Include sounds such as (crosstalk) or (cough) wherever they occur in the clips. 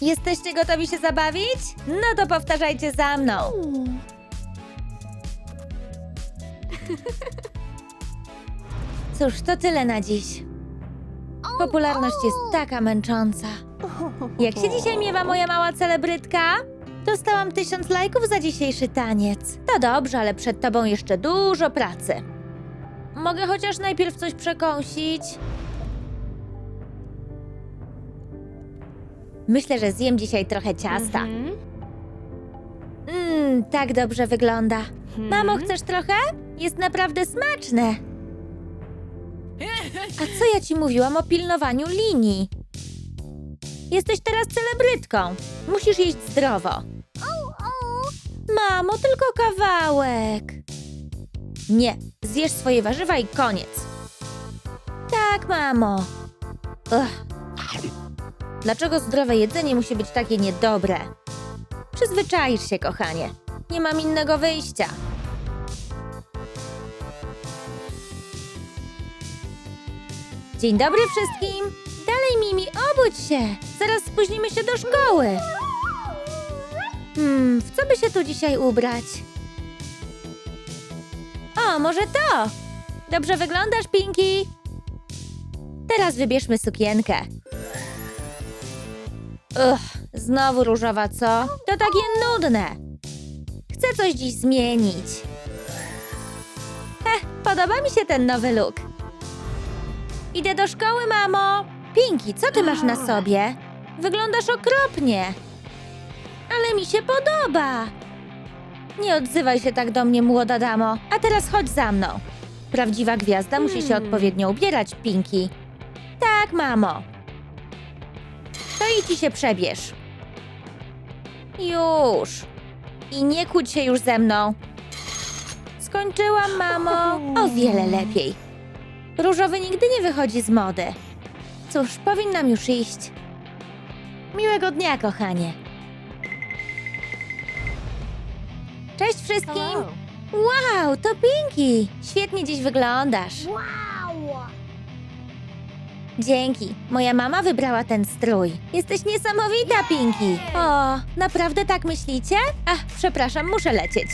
Jesteście gotowi się zabawić? No to powtarzajcie za mną. (laughs) Cóż, to tyle na dziś. Popularność jest taka męcząca. Jak się dzisiaj miewa moja mała celebrytka? Dostałam tysiąc lajków za dzisiejszy taniec. To dobrze, ale przed tobą jeszcze dużo pracy. Mogę chociaż najpierw coś przekąsić? Myślę, że zjem dzisiaj trochę ciasta. Mmm, tak dobrze wygląda. Mamo, chcesz trochę? Jest naprawdę smaczne. A co ja ci mówiłam o pilnowaniu linii? Jesteś teraz celebrytką. Musisz jeść zdrowo. Mamo, tylko kawałek. Nie, zjesz swoje warzywa i koniec. Tak, mamo. Ugh. Dlaczego zdrowe jedzenie musi być takie niedobre? Przyzwyczaisz się, kochanie. Nie mam innego wyjścia. Dzień dobry wszystkim! Dalej, Mimi, obudź się! Zaraz spóźnimy się do szkoły. Hmm, w co by się tu dzisiaj ubrać? O, może to! Dobrze wyglądasz, Pinki! Teraz wybierzmy sukienkę. Uch, znowu różowa, co? To takie nudne. Chcę coś dziś zmienić. Heh, podoba mi się ten nowy look. Idę do szkoły, mamo. Pinki, co ty masz na sobie? Wyglądasz okropnie. Ale mi się podoba. Nie odzywaj się tak do mnie, młoda damo. A teraz chodź za mną. Prawdziwa gwiazda musi się Hmm. odpowiednio ubierać, Pinki. Tak, mamo. I się przebierz. Już. I nie kłóć się już ze mną. Skończyłam, mamo. O wiele lepiej. Różowy nigdy nie wychodzi z mody. Cóż, powinnam już iść. Miłego dnia, kochanie. Cześć wszystkim! Wow, to Pinki! Świetnie dziś wyglądasz. Wow! Dzięki. Moja mama wybrała ten strój. Jesteś niesamowita, Pinki. O, naprawdę tak myślicie? Ach, przepraszam, muszę lecieć.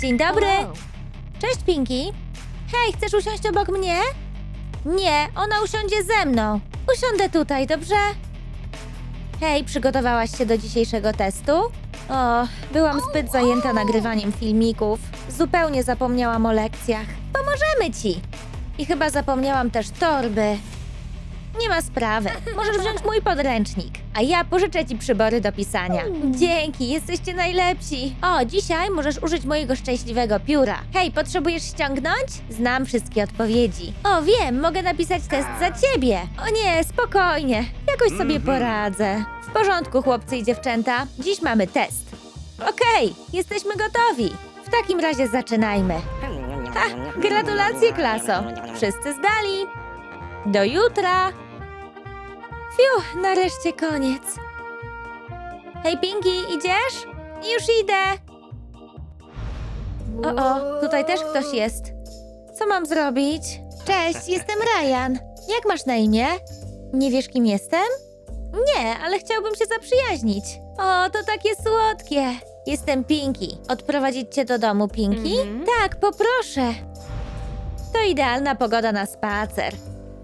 Dzień dobry. Cześć, Pinki. Hej, chcesz usiąść obok mnie? Nie, ona usiądzie ze mną. Usiądę tutaj, dobrze? Hej, przygotowałaś się do dzisiejszego testu? O, byłam zbyt zajęta nagrywaniem filmików. Zupełnie zapomniałam o lekcjach. Pomożemy ci. I chyba zapomniałam też torby. Nie ma sprawy. Możesz wziąć mój podręcznik, a ja pożyczę ci przybory do pisania. Dzięki, jesteście najlepsi. O, dzisiaj możesz użyć mojego szczęśliwego pióra. Hej, potrzebujesz ściągnąć? Znam wszystkie odpowiedzi. O, wiem, mogę napisać test za ciebie. O nie, spokojnie. Jakoś sobie poradzę. W porządku, chłopcy i dziewczęta. Dziś mamy test. Okej, jesteśmy gotowi. W takim razie zaczynajmy. Ha, gratulacje, klaso. Wszyscy zdali. Do jutra. Fiu, nareszcie koniec. Hej, Pinki, idziesz? Już idę. O, o, tutaj też ktoś jest. Co mam zrobić? Cześć, (laughs) jestem Ryan. Jak masz na imię? Nie wiesz, kim jestem? Nie, ale chciałbym się zaprzyjaźnić. O, to takie słodkie. Jestem Pinki. Odprowadzić cię do domu, Pinki? Mhm. Tak, poproszę. To idealna pogoda na spacer.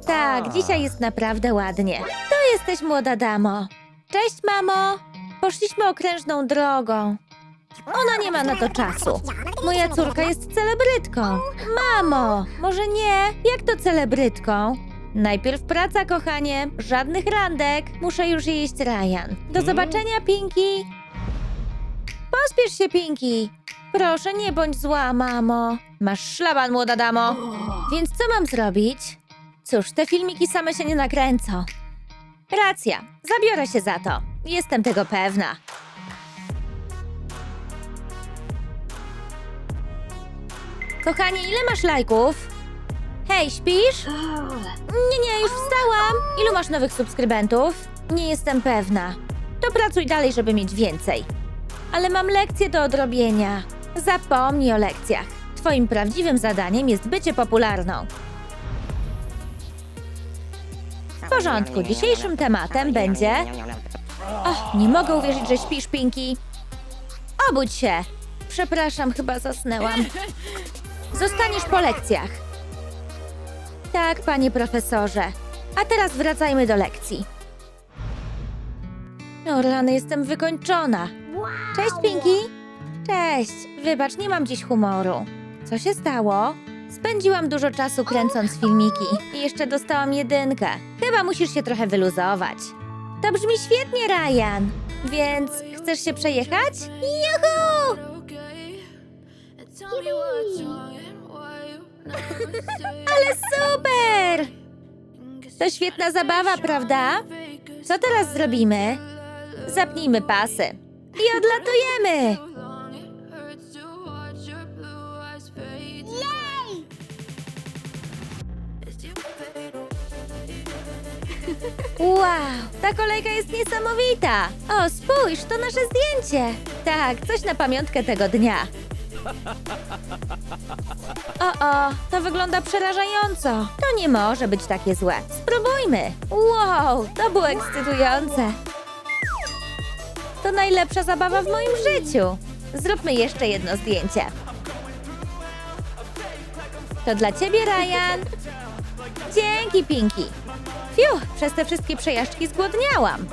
Tak, dzisiaj jest naprawdę ładnie. To jesteś młoda damo. Cześć, mamo. Poszliśmy okrężną drogą. Ona nie ma na to czasu. Moja córka jest celebrytką. Mamo, może nie? Jak to celebrytką? Najpierw praca, kochanie. Żadnych randek. Muszę już iść, Ryan. Do zobaczenia, Pinki. Pospiesz się, Pinki. Proszę, nie bądź zła, mamo. Masz szlaban, młoda damo. (gasps) Więc co mam zrobić? Cóż, te filmiki same się nie nakręcą. Racja, zabiorę się za to. Jestem tego pewna. Kochanie, ile masz lajków? Hej, śpisz? Nie, nie, już wstałam. Ilu masz nowych subskrybentów? Nie jestem pewna. To pracuj dalej, żeby mieć więcej. Ale mam lekcje do odrobienia. Zapomnij o lekcjach. Twoim prawdziwym zadaniem jest bycie popularną. W porządku, dzisiejszym tematem będzie Och, nie mogę uwierzyć, że śpisz, Pinki. Obudź się. Przepraszam, chyba zasnęłam. Zostaniesz po lekcjach. Tak, panie profesorze. A teraz wracajmy do lekcji. O rany, jestem wykończona. Cześć, Pinki. Cześć. Wybacz, nie mam dziś humoru. Co się stało? Spędziłam dużo czasu kręcąc filmiki i jeszcze dostałam jedynkę. Chyba musisz się trochę wyluzować. To brzmi świetnie, Ryan. Więc chcesz się przejechać? Juhu! Ale super! To świetna zabawa, prawda? Co teraz zrobimy? Zapnijmy pasy i odlatujemy! Wow, ta kolejka jest niesamowita! O, spójrz, to nasze zdjęcie! Tak, coś na pamiątkę tego dnia. O, o, to wygląda przerażająco. To nie może być takie złe. Spróbujmy. Wow, to było ekscytujące. To najlepsza zabawa w moim życiu. Zróbmy jeszcze jedno zdjęcie. To dla ciebie, Ryan. Dzięki, Pinki. Fiu, przez te wszystkie przejażdżki zgłodniałam.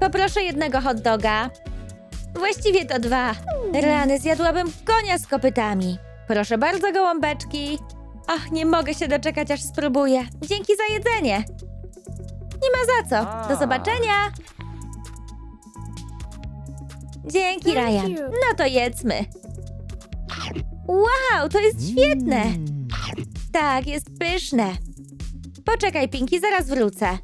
Poproszę jednego hot doga. Właściwie to dwa. Rany, zjadłabym konia z kopytami. Proszę bardzo, gołąbeczki. Ach, nie mogę się doczekać, aż spróbuję. Dzięki za jedzenie. Nie ma za co. Do zobaczenia. Dzięki, Ryan. No to jedzmy. Wow, to jest świetne. Tak, jest pyszne. Poczekaj, Pinki, zaraz wrócę.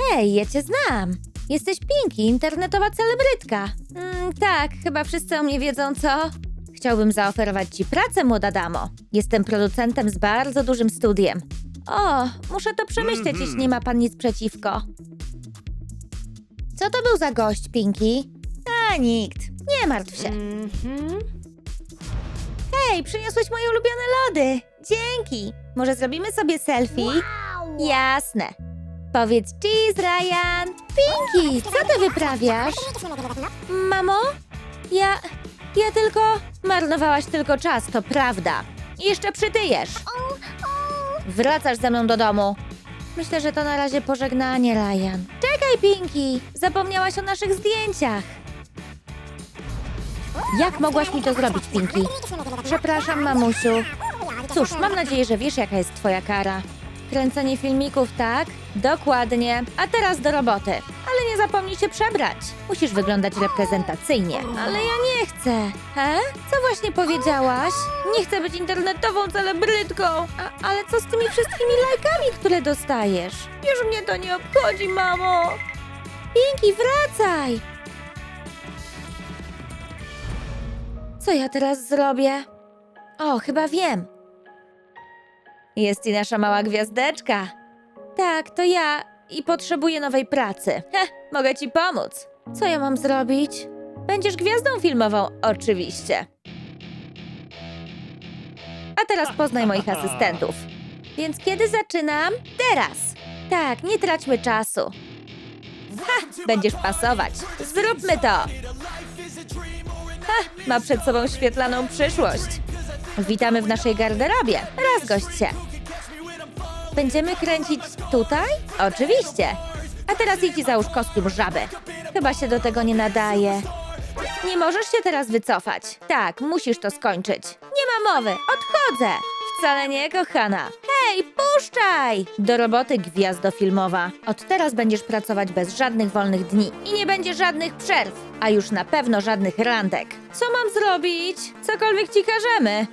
Hej, ja cię znam. Jesteś Pinki, internetowa celebrytka. Mm, tak, chyba wszyscy o mnie wiedzą, co? Chciałbym zaoferować ci pracę, młoda damo. Jestem producentem z bardzo dużym studiem. O, muszę to przemyśleć, jeśli nie ma pan nic przeciwko. Co to był za gość, Pinki? A, nikt. Nie martw się. Hej, przyniosłeś moje ulubione lody. Dzięki. Może zrobimy sobie selfie? Jasne. Powiedz cheese, Ryan. Pinki, co ty wyprawiasz? Mamo? Ja... Ja tylko... Marnowałaś tylko czas, to prawda. Jeszcze przytyjesz. Wracasz ze mną do domu. Myślę, że to na razie pożegnanie, Ryan. Czekaj, Pinki. Zapomniałaś o naszych zdjęciach. Jak mogłaś mi to zrobić, Pinki? Przepraszam, mamusiu. Cóż, mam nadzieję, że wiesz, jaka jest twoja kara. Kręcenie filmików, tak? Dokładnie. A teraz do roboty. Ale nie zapomnij się przebrać. Musisz wyglądać reprezentacyjnie. Ale ja nie chcę. He? Co właśnie powiedziałaś? Nie chcę być internetową celebrytką. A, ale co z tymi wszystkimi lajkami, które dostajesz? Już mnie to nie obchodzi, mamo. Pinki, wracaj! Co ja teraz zrobię? O, chyba wiem. Jest i nasza mała gwiazdeczka. Tak, to ja i potrzebuję nowej pracy. Heh, mogę ci pomóc. Co ja mam zrobić? Będziesz gwiazdą filmową, oczywiście. A teraz poznaj moich asystentów. Więc kiedy zaczynam? Teraz. Tak, nie traćmy czasu. Ha, będziesz pasować. Zróbmy to. Ha, ma przed sobą świetlaną przyszłość. Witamy w naszej garderobie. Rozgość się. Będziemy kręcić tutaj? Oczywiście. A teraz idź i załóż kostium żaby. Chyba się do tego nie nadaje. Nie możesz się teraz wycofać. Tak, musisz to skończyć. Nie ma mowy, odchodzę. Wcale nie, kochana. Hej, puszczaj! Do roboty, gwiazdo filmowa. Od teraz będziesz pracować bez żadnych wolnych dni i nie będzie żadnych przerw, a już na pewno żadnych randek. Co mam zrobić? Cokolwiek ci każemy.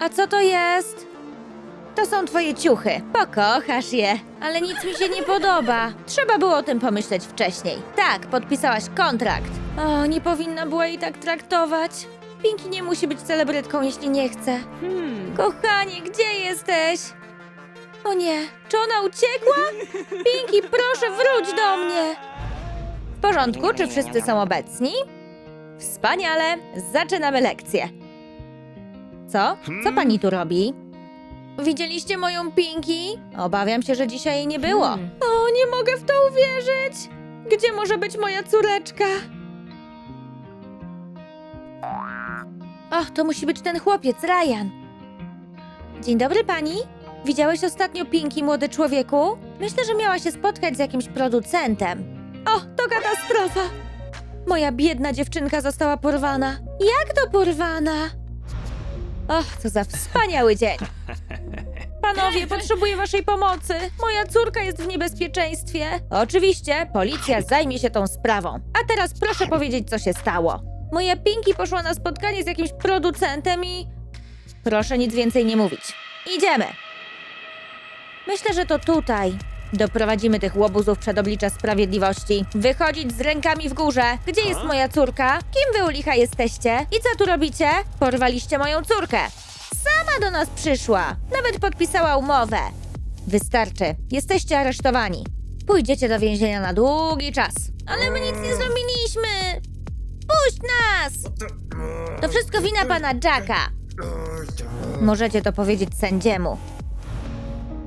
A co to jest? To są twoje ciuchy. Pokochasz je. Ale nic mi się nie podoba. Trzeba było o tym pomyśleć wcześniej. Tak, podpisałaś kontrakt. O, nie powinna była jej tak traktować. Pinki nie musi być celebrytką, jeśli nie chce. Kochanie, gdzie jesteś? O nie, czy ona uciekła? Pinki, proszę, wróć do mnie. W porządku, czy wszyscy są obecni? Wspaniale, zaczynamy lekcję. Co? Co pani tu robi? Widzieliście moją Pinki? Obawiam się, że dzisiaj jej nie było. Hmm. O, nie mogę w to uwierzyć! Gdzie może być moja córeczka? Och, to musi być ten chłopiec, Ryan. Dzień dobry pani. Widziałeś ostatnio Pinki, młody człowieku? Myślę, że miała się spotkać z jakimś producentem. O, to katastrofa! Moja biedna dziewczynka została porwana. Jak to porwana? Och, co za wspaniały dzień. Panowie, (laughs) potrzebuję waszej pomocy. Moja córka jest w niebezpieczeństwie. Oczywiście, policja zajmie się tą sprawą. A teraz proszę powiedzieć, co się stało. Moja Pinki poszła na spotkanie z jakimś producentem i... Proszę nic więcej nie mówić. Idziemy. Myślę, że to tutaj. Doprowadzimy tych łobuzów przed oblicza sprawiedliwości. Wychodzić z rękami w górze. Gdzie jest moja córka? Kim wy u licha jesteście? I co tu robicie? Porwaliście moją córkę. Sama do nas przyszła. Nawet podpisała umowę. Wystarczy. Jesteście aresztowani. Pójdziecie do więzienia na długi czas. Ale my nic nie zrobiliśmy. Puść nas! To wszystko wina pana Jacka. Możecie to powiedzieć sędziemu.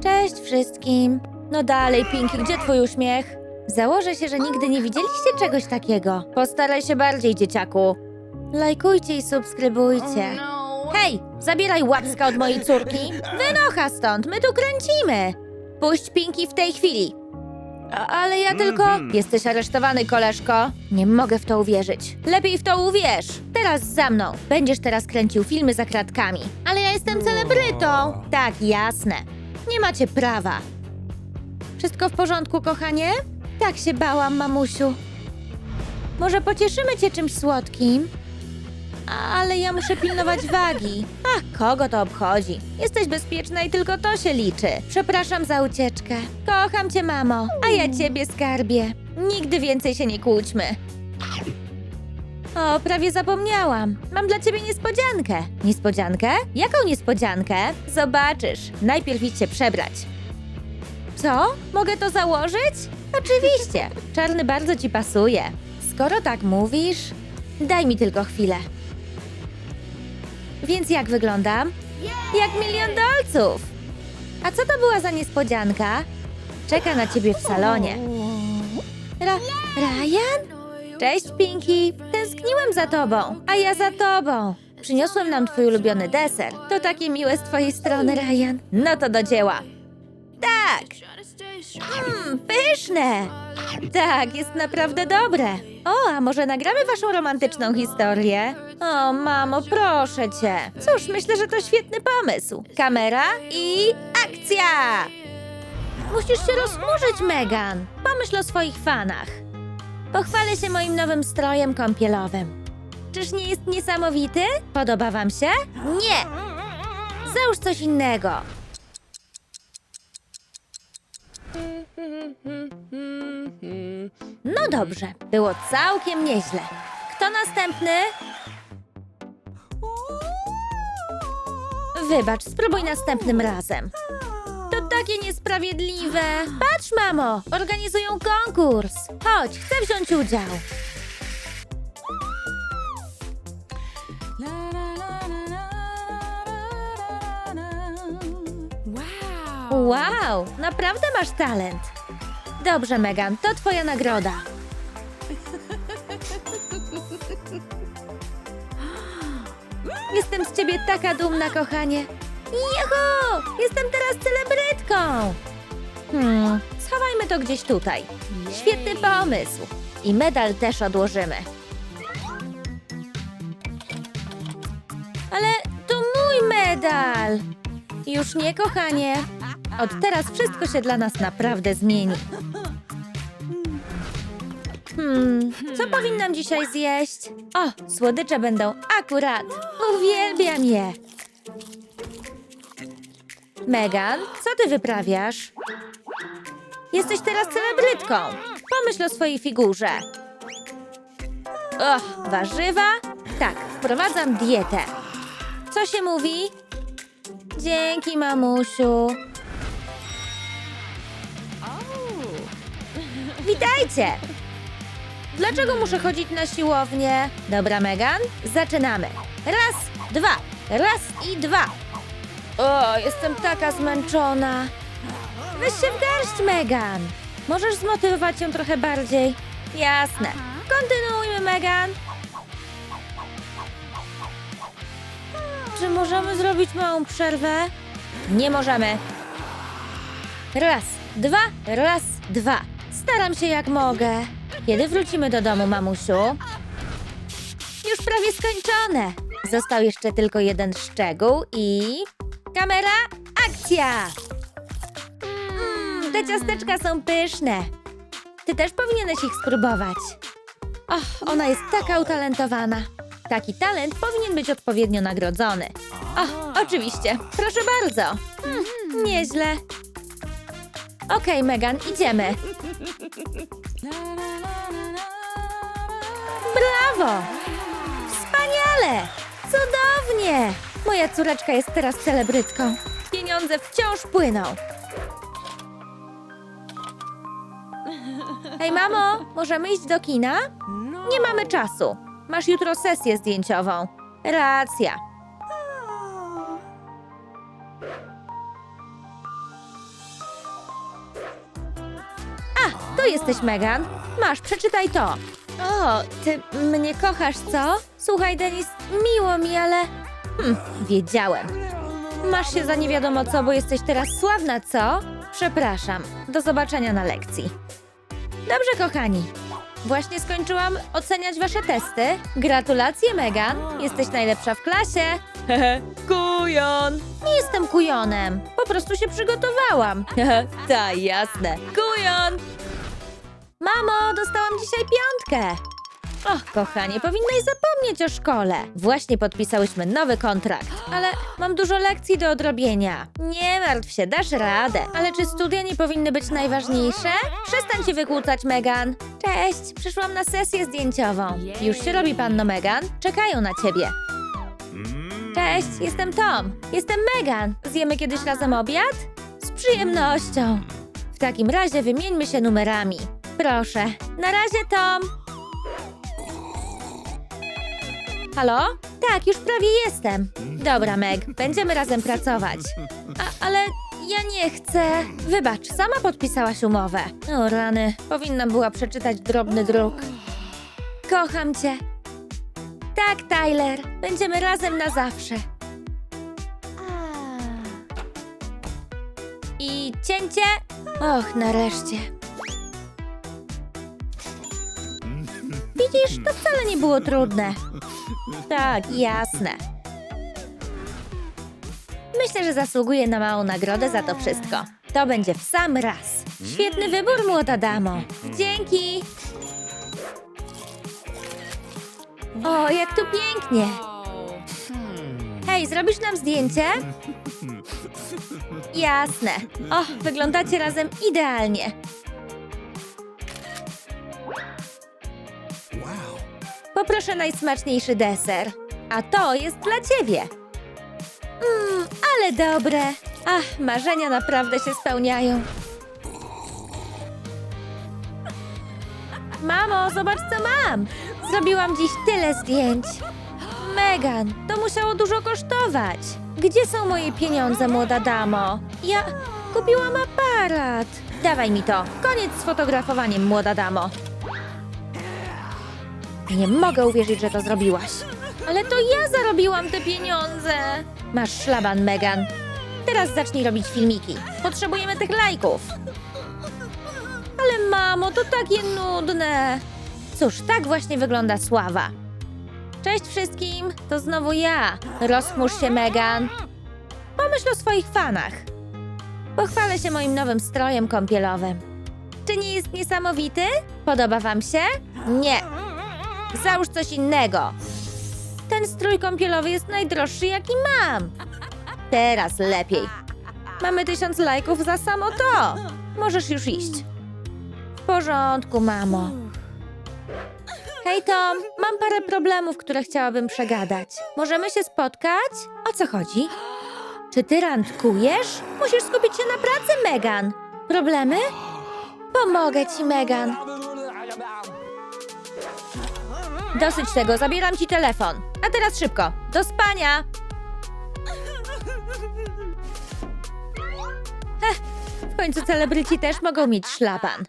Cześć wszystkim. No dalej, Pinky, gdzie twój uśmiech? Założę się, że nigdy nie widzieliście czegoś takiego. Postaraj się bardziej, dzieciaku. Lajkujcie i subskrybujcie. Hej, zabieraj łapska od mojej córki. Wynocha stąd, my tu kręcimy. Puść Pinki w tej chwili. A, ale ja tylko... Jesteś aresztowany, koleżko. Nie mogę w to uwierzyć. Lepiej w to uwierz. Teraz za mną. Będziesz teraz kręcił filmy za kratkami. Ale ja jestem celebrytą. Tak, jasne. Nie macie prawa. Wszystko w porządku, kochanie? Tak się bałam, mamusiu. Może pocieszymy cię czymś słodkim? Ale ja muszę pilnować wagi. Ach, kogo to obchodzi? Jesteś bezpieczna i tylko to się liczy. Przepraszam za ucieczkę. Kocham cię, mamo. A ja ciebie, skarbie. Nigdy więcej się nie kłóćmy. O, prawie zapomniałam. Mam dla ciebie niespodziankę. Niespodziankę? Jaką niespodziankę? Zobaczysz. Najpierw idź się przebrać. Co? Mogę to założyć? Oczywiście. Czarny bardzo ci pasuje. Skoro tak mówisz, daj mi tylko chwilę. Więc jak wyglądam? Jak milion dolców! A co to była za niespodzianka? Czeka na ciebie w salonie. Ra Ryan? Cześć, Pinky. Tęskniłem za tobą, a ja za tobą. Przyniosłem nam twój ulubiony deser. To takie miłe z twojej strony, Ryan. No to do dzieła. Tak! Mmm, pyszne! Tak, jest naprawdę dobre. O, a może nagramy waszą romantyczną historię? O, mamo, proszę cię. Cóż, myślę, że to świetny pomysł. Kamera i akcja! Musisz się rozchmurzyć, Megan. Pomyśl o swoich fanach. Pochwalę się moim nowym strojem kąpielowym. Czyż nie jest niesamowity? Podoba wam się? Nie! Załóż coś innego. No dobrze, było całkiem nieźle. Kto następny? Wybacz, spróbuj następnym razem. To takie niesprawiedliwe. Patrz, mamo, organizują konkurs. Chodź, chcę wziąć udział. Wow. Naprawdę masz talent. Dobrze, Megan, to twoja nagroda. (gasps) Jestem z ciebie taka dumna, kochanie. Juhu! Jestem teraz celebrytką. Hmm, schowajmy to gdzieś tutaj. Świetny pomysł. I medal też odłożymy. Ale to mój medal. Już nie, kochanie. Od teraz wszystko się dla nas naprawdę zmieni. Hmm, co powinnam dzisiaj zjeść? O, słodycze będą akurat. Uwielbiam je. Megan, co ty wyprawiasz? Jesteś teraz celebrytką. Pomyśl o swojej figurze. Och, warzywa? Tak, wprowadzam dietę. Co się mówi? Dzięki, mamusiu. Witajcie! Dlaczego muszę chodzić na siłownię? Dobra, Megan, zaczynamy. Raz, dwa, raz i dwa. O, jestem taka zmęczona. Weź się w garść, Megan. Możesz zmotywować ją trochę bardziej. Jasne. Kontynuujmy, Megan. Czy możemy zrobić małą przerwę? Nie możemy. Raz, dwa, raz, dwa. Staram się jak mogę. Kiedy wrócimy do domu, mamusiu? Już prawie skończone. Został jeszcze tylko jeden szczegół i... Kamera, akcja! Mmm, te ciasteczka są pyszne. Ty też powinieneś ich spróbować. Och, ona jest taka utalentowana. Taki talent powinien być odpowiednio nagrodzony. O, oczywiście. Proszę bardzo. Hmm, nieźle. Okej, Megan, idziemy. Brawo! Wspaniale! Cudownie! Moja córeczka jest teraz celebrytką. Pieniądze wciąż płyną. Hej, mamo, możemy iść do kina? Nie mamy czasu. Masz jutro sesję zdjęciową. Racja. Jesteś Megan. Masz, przeczytaj to. O, ty mnie kochasz, co? Słuchaj, Denis, miło mi, ale... Hm, wiedziałem. Masz się za nie wiadomo co, bo jesteś teraz sławna, co? Przepraszam. Do zobaczenia na lekcji. Dobrze, kochani. Właśnie skończyłam oceniać wasze testy. Gratulacje, Megan. Jesteś najlepsza w klasie. Hehe, kujon. Nie jestem kujonem. Po prostu się przygotowałam. (laughs) Ta, jasne. Kujon. Mamo, dostałam dzisiaj piątkę. Och, kochanie, powinnaś zapomnieć o szkole. Właśnie podpisałyśmy nowy kontrakt, ale mam dużo lekcji do odrobienia. Nie martw się, dasz radę. Ale czy studia nie powinny być najważniejsze? Przestań się wykłócać, Megan. Cześć, przyszłam na sesję zdjęciową. Już się robi, panno Megan. Czekają na ciebie. Cześć, jestem Tom. Jestem Megan. Zjemy kiedyś razem obiad? Z przyjemnością. W takim razie wymieńmy się numerami. Proszę. Na razie, Tom. Halo? Tak, już prawie jestem. Dobra, Meg, będziemy razem pracować. A, ale ja nie chcę. Wybacz, sama podpisałaś umowę. O rany, powinnam była przeczytać drobny druk. Kocham cię. Tak, Tyler, będziemy razem na zawsze. I cięcie? Och, nareszcie. Widzisz, to wcale nie było trudne. Tak, jasne. Myślę, że zasługuję na małą nagrodę za to wszystko. To będzie w sam raz. Świetny wybór, młoda damo. Dzięki. O, jak tu pięknie. Hej, zrobisz nam zdjęcie? Jasne. O, wyglądacie razem idealnie. Poproszę najsmaczniejszy deser. A to jest dla ciebie. Mmm, ale dobre. Ach, marzenia naprawdę się spełniają. Mamo, zobacz co mam. Zrobiłam dziś tyle zdjęć. Megan, to musiało dużo kosztować. Gdzie są moje pieniądze, młoda damo? Ja kupiłam aparat. Dawaj mi to. Koniec z fotografowaniem, młoda damo. Nie mogę uwierzyć, że to zrobiłaś. Ale to ja zarobiłam te pieniądze. Masz szlaban, Megan. Teraz zacznij robić filmiki. Potrzebujemy tych lajków. Ale mamo, to takie nudne. Cóż, tak właśnie wygląda sława. Cześć wszystkim, to znowu ja. Rozchmurz się, Megan. Pomyśl o swoich fanach. Pochwalę się moim nowym strojem kąpielowym. Czy nie jest niesamowity? Podoba wam się? Nie. Załóż coś innego. Ten strój kąpielowy jest najdroższy, jaki mam. Teraz lepiej. Mamy tysiąc lajków za samo to. Możesz już iść. W porządku, mamo. Hej Tom, mam parę problemów, które chciałabym przegadać. Możemy się spotkać? O co chodzi? Czy ty randkujesz? Musisz skupić się na pracy, Megan. Problemy? Pomogę ci, Megan. Dosyć tego, zabieram ci telefon. A teraz szybko, do spania! Heh, w końcu celebryci też mogą mieć szlaban.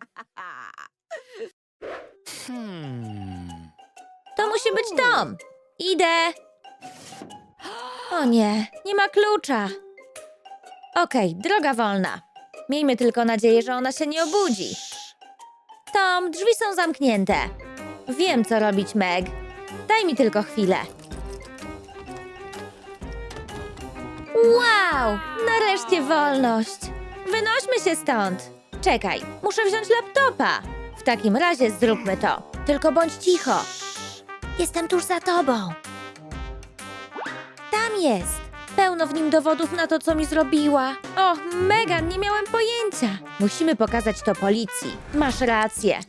To musi być dom. Idę. O nie, nie ma klucza. Okej, droga wolna. Miejmy tylko nadzieję, że ona się nie obudzi. Tom, drzwi są zamknięte. Wiem, co robić, Meg. Daj mi tylko chwilę. Wow! Nareszcie wolność! Wynośmy się stąd! Czekaj, muszę wziąć laptopa. W takim razie zróbmy to. Tylko bądź cicho. Jestem tuż za tobą. Tam jest. Pełno w nim dowodów na to, co mi zrobiła. O, Megan, nie miałem pojęcia. Musimy pokazać to policji. Masz rację.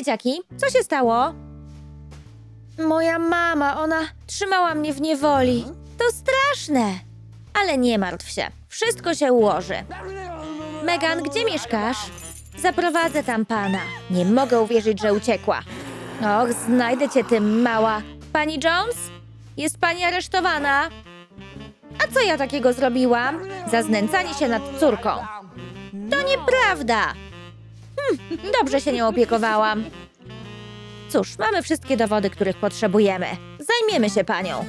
Dzieciaki, co się stało? Moja mama, ona trzymała mnie w niewoli. To straszne. Ale nie martw się, wszystko się ułoży. Megan, gdzie mieszkasz? Zaprowadzę tam pana. Nie mogę uwierzyć, że uciekła. Och, znajdę cię, ty mała. Pani Jones? Jest pani aresztowana? A co ja takiego zrobiłam? Za znęcanie się nad córką. To nieprawda. Hm, dobrze się nią opiekowałam. Cóż, mamy wszystkie dowody, których potrzebujemy. Zajmiemy się panią.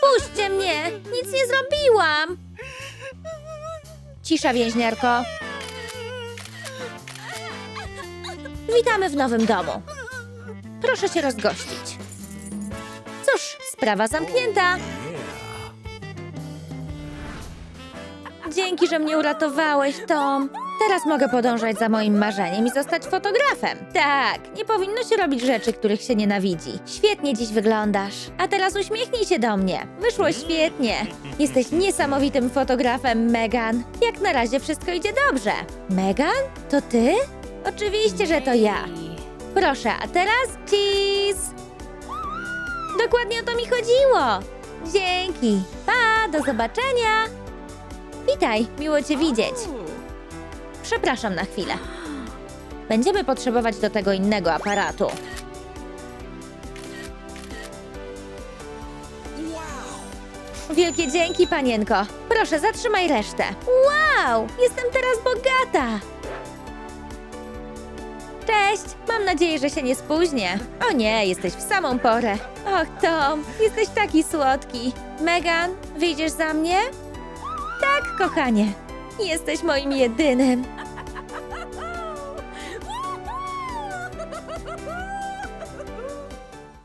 Puśćcie mnie! Nic nie zrobiłam! Cisza, więźniarko. Witamy w nowym domu. Proszę się rozgościć. Cóż, sprawa zamknięta. Dzięki, że mnie uratowałeś, Tom. Teraz mogę podążać za moim marzeniem i zostać fotografem. Tak, nie powinno się robić rzeczy, których się nienawidzi. Świetnie dziś wyglądasz. A teraz uśmiechnij się do mnie. Wyszło świetnie. Jesteś niesamowitym fotografem, Megan. Jak na razie wszystko idzie dobrze. Megan? To ty? Oczywiście, że to ja. Proszę, a teraz cheese! Dokładnie o to mi chodziło. Dzięki. Pa, do zobaczenia. Witaj, miło cię widzieć. Przepraszam na chwilę. Będziemy potrzebować do tego innego aparatu. Wielkie dzięki, panienko. Proszę, zatrzymaj resztę. Wow, jestem teraz bogata. Cześć, mam nadzieję, że się nie spóźnię. O nie, jesteś w samą porę. Och, Tom, jesteś taki słodki. Megan, wyjdziesz za mnie? Tak, kochanie. Jesteś moim jedynym.